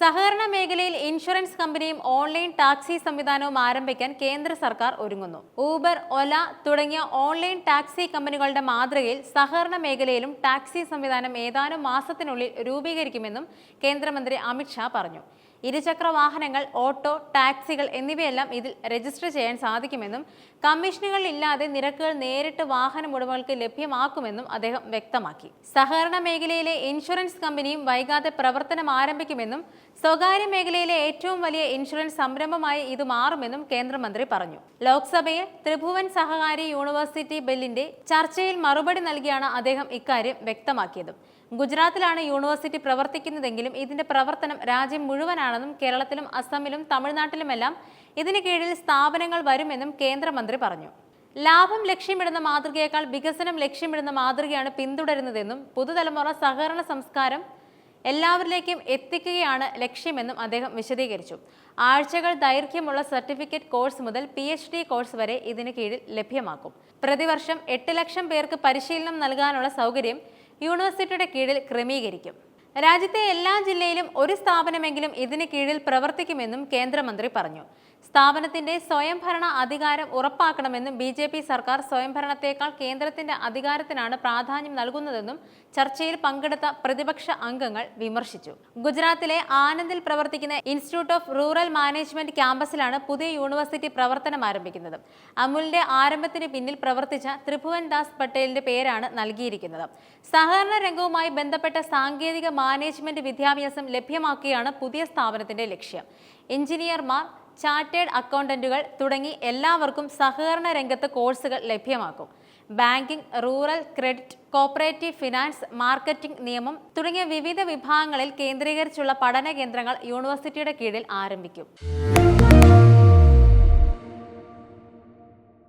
സഹകരണ മേഖലയിൽ ഇൻഷുറൻസ് കമ്പനിയും ഓൺലൈൻ ടാക്സി സംവിധാനവും ആരംഭിക്കാൻ കേന്ദ്ര സർക്കാർ ഒരുങ്ങുന്നു. ഊബർ ഒല തുടങ്ങിയ ഓൺലൈൻ ടാക്സി കമ്പനികളുടെ മാതൃകയിൽ സഹകരണ മേഖലയിലും ടാക്സി സംവിധാനം ഏതാനും മാസത്തിനുള്ളിൽ രൂപീകരിക്കുമെന്നും കേന്ദ്രമന്ത്രി അമിത്ഷാ പറഞ്ഞു. ഇരുചക്ര വാഹനങ്ങൾ ഓട്ടോ ടാക്സികൾ എന്നിവയെല്ലാം ഇതിൽ രജിസ്റ്റർ ചെയ്യാൻ സാധിക്കുമെന്നും കമ്മീഷനുകൾ ഇല്ലാതെ നിരക്കുകൾ നേരിട്ട് വാഹന ഉടമകൾക്ക് ലഭ്യമാക്കുമെന്നും അദ്ദേഹം വ്യക്തമാക്കി. സഹകരണ മേഖലയിലെ ഇൻഷുറൻസ് കമ്പനിയും വൈകാതെ പ്രവർത്തനം ആരംഭിക്കുമെന്നും സ്വകാര്യ മേഖലയിലെ ഏറ്റവും വലിയ ഇൻഷുറൻസ് സംരംഭമായി ഇത് മാറുമെന്നും കേന്ദ്രമന്ത്രി പറഞ്ഞു. ലോക്സഭയിൽ ത്രിഭുവൻ സഹകാരി യൂണിവേഴ്സിറ്റി ബില്ലിന്റെ ചർച്ചയിൽ മറുപടി നൽകിയാണ് അദ്ദേഹം ഇക്കാര്യം വ്യക്തമാക്കിയത്. ഗുജറാത്തിലാണ് യൂണിവേഴ്സിറ്റി പ്രവർത്തിക്കുന്നതെങ്കിലും ഇതിന്റെ പ്രവർത്തനം രാജ്യം മുഴുവനാണെന്നും കേരളത്തിലും അസമിലും തമിഴ്നാട്ടിലുമെല്ലാം ഇതിന് കീഴിൽ സ്ഥാപനങ്ങൾ വരുമെന്നും കേന്ദ്രമന്ത്രി പറഞ്ഞു. ലാഭം ലക്ഷ്യമിടുന്ന മാതൃകയേക്കാൾ വികസനം ലക്ഷ്യമിടുന്ന മാതൃകയാണ് പിന്തുടരുന്നതെന്നും പുതുതലമുറ സഹകരണ സംസ്കാരം എല്ലാവരിലേക്കും എത്തിക്കുകയാണ് ലക്ഷ്യമെന്നും അദ്ദേഹം വിശദീകരിച്ചു. ആഴ്ചകൾ ദൈർഘ്യമുള്ള സർട്ടിഫിക്കറ്റ് കോഴ്സ് മുതൽ പി എച്ച് ഡി കോഴ്സ് വരെ ഇതിന് കീഴിൽ ലഭ്യമാക്കും. പ്രതിവർഷം എട്ട് ലക്ഷം പേർക്ക് പരിശീലനം നൽകാനുള്ള സൗകര്യം യൂണിവേഴ്സിറ്റിയുടെ കീഴിൽ ക്രമീകരിക്കും. രാജ്യത്തെ എല്ലാ ജില്ലയിലും ഒരു സ്ഥാപനമെങ്കിലും ഇതിന് കീഴിൽ പ്രവർത്തിക്കുമെന്നും കേന്ദ്രമന്ത്രി പറഞ്ഞു. സ്ഥാപനത്തിന്റെ സ്വയംഭരണ അധികാരം ഉറപ്പാക്കണമെന്നും ബി ജെ പി സർക്കാർ സ്വയംഭരണത്തേക്കാൾ കേന്ദ്രത്തിന്റെ അധികാരത്തിനാണ് പ്രാധാന്യം നൽകുന്നതെന്നും ചർച്ചയിൽ പങ്കെടുത്ത പ്രതിപക്ഷ അംഗങ്ങൾ വിമർശിച്ചു. ഗുജറാത്തിലെ ആനന്ദിൽ പ്രവർത്തിക്കുന്ന ഇൻസ്റ്റിറ്റ്യൂട്ട് ഓഫ് റൂറൽ മാനേജ്മെന്റ് ക്യാമ്പസിലാണ് പുതിയ യൂണിവേഴ്സിറ്റി പ്രവർത്തനം ആരംഭിക്കുന്നത്. അമുലിന്റെ ആരംഭത്തിന് പിന്നിൽ പ്രവർത്തിച്ച ത്രിഭുവൻ ദാസ് പട്ടേലിന്റെ പേരാണ് നൽകിയിരിക്കുന്നത്. സഹകരണ രംഗവുമായി ബന്ധപ്പെട്ട സാങ്കേതിക മാനേജ്മെന്റ് വിദ്യാഭ്യാസം ലഭ്യമാക്കുകയാണ് പുതിയ സ്ഥാപനത്തിന്റെ ലക്ഷ്യം. എഞ്ചിനീയർമാർ ചാർട്ടേഡ് അക്കൗണ്ടന്റുകൾ തുടങ്ങി എല്ലാവർക്കും സഹകരണ രംഗത്ത് കോഴ്സുകൾ ലഭ്യമാക്കും. Banking rural credit cooperative finance marketing നിയമം തുടങ്ങിയ വിവിധ വിഭാഗങ്ങളിൽ കേന്ദ്രീകരിച്ചുള്ള പഠന കേന്ദ്രങ്ങൾ യൂണിവേഴ്സിറ്റിയുടെ കീഴിൽ ആരംഭിക്കും.